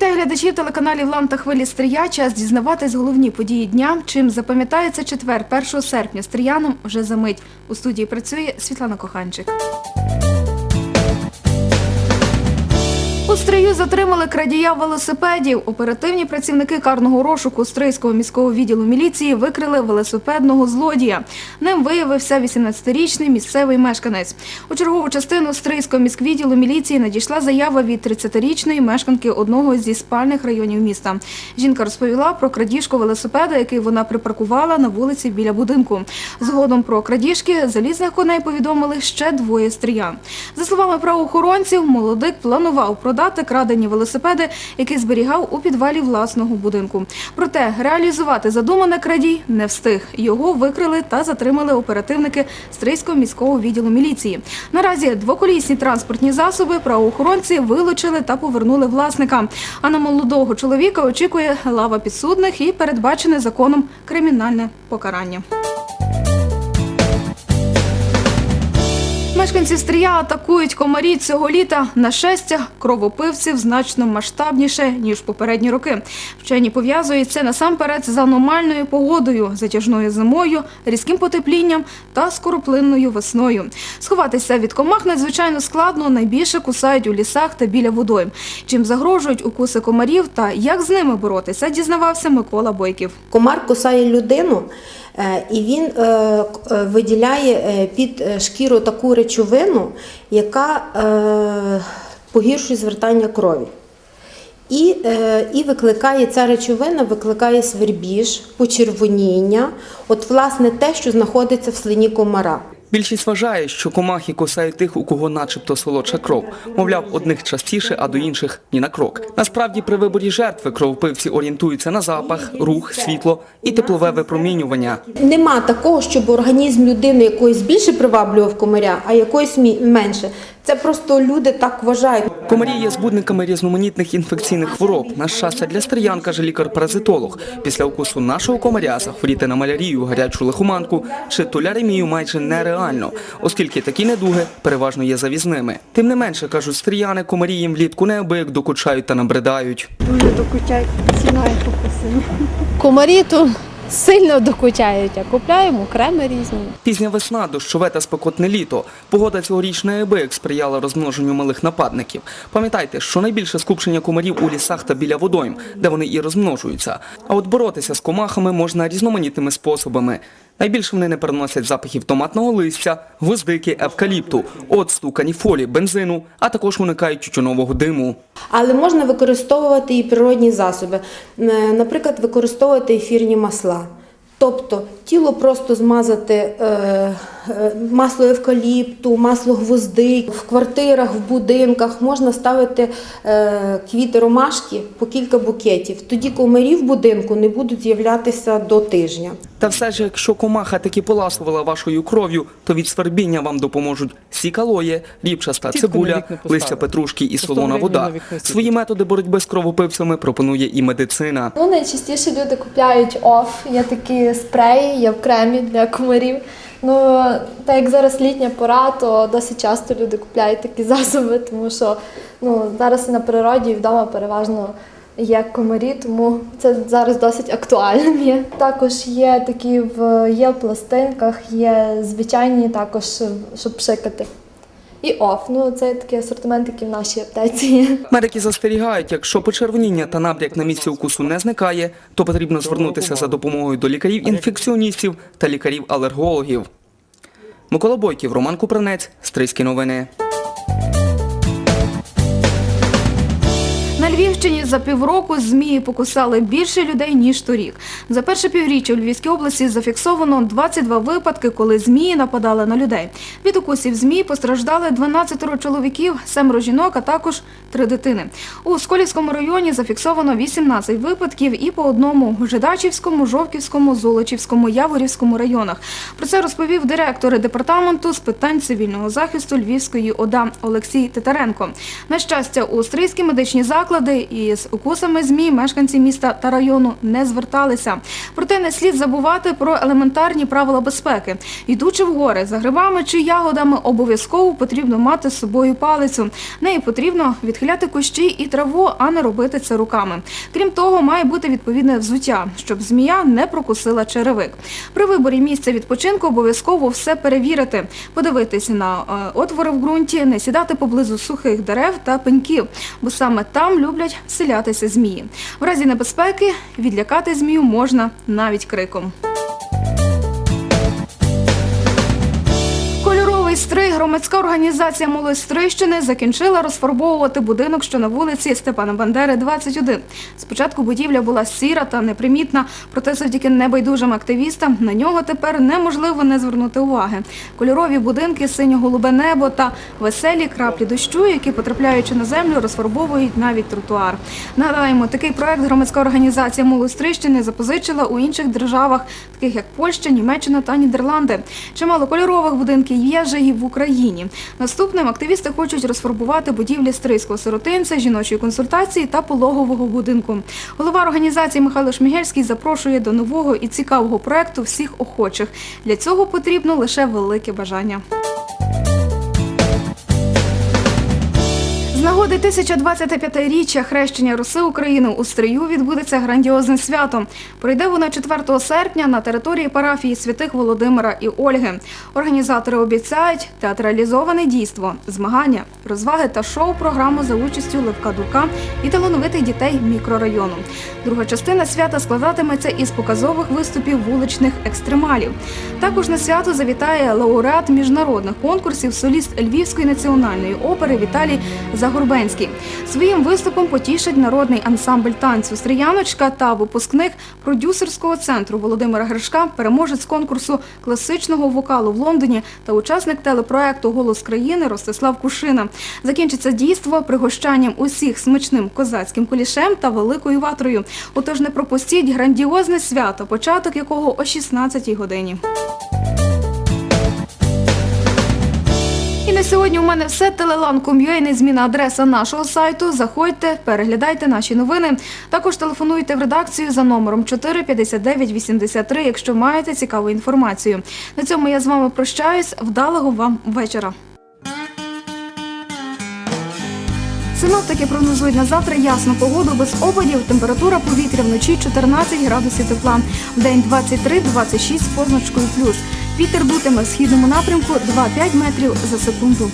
Вітаю глядачів телеканалів Лам та Хвилі Стрия. Час дізнаватись головні події дня. Чим запам'ятається четвер, 1 серпня стріянам вже за мить. У студії працює Світлана Коханчик. У стрию затримали крадія велосипедів. Оперативні працівники карного розшуку Стрийського міського відділу міліції викрили велосипедного злодія. Ним виявився 18-річний місцевий мешканець. У чергову частину Стрийського міськвідділу міліції надійшла заява від 30-річної мешканки одного зі спальних районів міста. Жінка розповіла про крадіжку велосипеда, який вона припаркувала на вулиці біля будинку. Згодом про крадіжки залізних коней повідомили ще двоє стріян. За словами правоохоронців, молодик планував продати крадені велосипеди, які зберігав у підвалі власного будинку. Проте реалізувати задумане крадій не встиг. Його викрили та затримали оперативники Стрийського міського відділу міліції. Наразі двоколісні транспортні засоби правоохоронці вилучили та повернули власникам. А на молодого чоловіка очікує лава підсудних і передбачене законом кримінальне покарання. Мешканці Стрия атакують комарі цього літа. На щастя, кровопивців значно масштабніше, ніж попередні роки. Вчені пов'язують це насамперед з аномальною погодою, затяжною зимою, різким потеплінням та скороплинною весною. Сховатися від комах надзвичайно складно, найбільше кусають у лісах та біля водойм. Чим загрожують укуси комарів та як з ними боротися, дізнавався Микола Бойків. Комар кусає людину, і він е, е, виділяє е, під е, шкіру таку речовину, яка е, погіршує звертання крові. І, е, і викликає ця речовина, викликає свербіж, почервоніння, от власне те, що знаходиться в слині комара. Більшість вважає, що комахи кусають тих, у кого начебто солодша кров. Мовляв, одних частіше, а до інших ні на крок. Насправді, при виборі жертви кровопивці орієнтуються на запах, рух, світло і теплове випромінювання. Нема такого, щоб організм людини якоїсь більше приваблював комаря, а якоїсь менше. Це просто люди так вважають. Комарі є збудниками різноманітних інфекційних хвороб. На щастя для стріян, каже лікар-паразитолог. Після укусу нашого комаря захворіти на малярію, гарячу лихоманку чи туляремію майже нереально, оскільки такі недуги переважно є завізними. Тим не менше, кажуть стріяни, комарі їм влітку неабияк докучають та набридають. Дуже докучають ціна і покусили. Комарі то сильно докучають, а купляємо креми різні. Пізня весна, дощове та спекотне літо. Погода цьогоріч неабияк сприяла розмноженню малих нападників. Пам'ятайте, що найбільше скупчення комарів у лісах та біля водойм, де вони і розмножуються. А от боротися з комахами можна різноманітними способами. Найбільше вони не переносять запахів томатного листя, гвоздики, евкаліпту, оцту, каніфолі, бензину, а також уникають тютюнового диму. Але можна використовувати і природні засоби, Е, наприклад, використовувати ефірні масла. Тобто тіло просто змазати е, масло евкаліпту, масло гвоздик. В квартирах, в будинках можна ставити е, квіти ромашки по кілька букетів. Тоді комарі в будинку не будуть з'являтися до тижня. Та все ж, якщо комаха таки поласувала вашою кров'ю, то від свербіння вам допоможуть сікалоє, ріпчаста цибуля, листя петрушки і солона вода. Свої методи боротьби з кровопивцями пропонує і медицина. Ну, найчастіше люди купляють оф, є такі спреї, є в кремі для комарів. Ну, так як зараз літня пора, то досить часто люди купляють такі засоби, тому що ну, зараз і на природі і вдома переважно є комарі, тому це зараз досить актуальним є. Також є такі в є пластинках, є звичайні також, щоб пшикати. І оф. Ну, це такий асортимент, який в нашій аптеці є. Медики застерігають, якщо почервоніння та набряк на місці укусу не зникає, то потрібно звернутися за допомогою до лікарів-інфекціоністів та лікарів-алергологів. Микола Бойків, Роман Купранець, Стрийські новини. Львівщині за півроку змії покусали більше людей, ніж торік. За перше півріччя у Львівській області зафіксовано 22 випадки, коли змії нападали на людей. Від укусів змій постраждали 12 чоловіків, 7 жінок, а також 3 дитини. У Сколівському районі зафіксовано 18 випадків і по одному Жидачівському, Жовківському, Золочівському, Яворівському районах. Про це розповів директор департаменту з питань цивільного захисту Львівської ОДА Олексій Титаренко. На щастя, у стрийські медичні заклади поради і з укусами змій мешканці міста та району не зверталися. Проте не слід забувати про елементарні правила безпеки. Йдучи в гори за грибами чи ягодами, обов'язково потрібно мати з собою палицю. Нею потрібно відхиляти кущі і траву, а не робити це руками. Крім того, має бути відповідне взуття, щоб змія не прокусила черевик. При виборі місця відпочинку обов'язково все перевірити, подивитися на е, отвори в ґрунті, не сідати поблизу сухих дерев та пеньків, бо саме там люблять вселятися змії. В разі небезпеки відлякати змію можна навіть криком. Стрий громадська організація «Молодь Стрийщини закінчила розфарбовувати будинок, що на вулиці Степана Бандери, 21. Спочатку будівля була сіра та непримітна, проте завдяки небайдужим активістам на нього тепер неможливо не звернути уваги. Кольорові будинки, синьо-голубе небо та веселі краплі дощу, які потрапляючи на землю, розфарбовують навіть тротуар. Нагадаємо, такий проект громадська організація «Молодь запозичила у інших державах, таких як Польща, Німеччина та Нідерланди. Чимало кольорових будинків є вже і в Україні. Наступним активісти хочуть розфарбувати будівлі стрийського сиротинця, жіночої консультації та пологового будинку. Голова організації Михайло Шмігельський запрошує до нового і цікавого проекту всіх охочих. Для цього потрібно лише велике бажання. З нагоди 1025-річчя хрещення Руси України у Стрию відбудеться грандіозне свято. Пройде воно 4 серпня на території парафії святих Володимира і Ольги. Організатори обіцяють театралізоване дійство, змагання, розваги та шоу-програму за участю Левка Дука і талановитих дітей мікрорайону. Друга частина свята складатиметься із показових виступів вуличних екстремалів. Також на свято завітає лауреат міжнародних конкурсів, соліст Львівської національної опери Віталій Загорбенський. Своїм виступом потішить народний ансамбль танцю Стріяночка та випускник продюсерського центру Володимира Гришка, переможець конкурсу класичного вокалу в Лондоні та учасник телепроекту Голос країни Ростислав Кушина. Закінчиться дійство пригощанням усіх смачним козацьким кулішем та великою ватрою. Отож не пропустіть грандіозне свято, початок якого о 16-й годині. На сьогодні у мене все. Телелан.com.ua, незмінна адреса нашого сайту. Заходьте, переглядайте наші новини. Також телефонуйте в редакцію за номером 4 59 83, якщо маєте цікаву інформацію. На цьому я з вами прощаюсь. Вдалого вам вечора. Синоптики прогнозують на завтра ясну погоду без опадів. Температура повітря вночі 14 градусів тепла. В день 23-26 з позначкою плюс. Вітер бутиме в східному напрямку 2-5 метрів за секунду.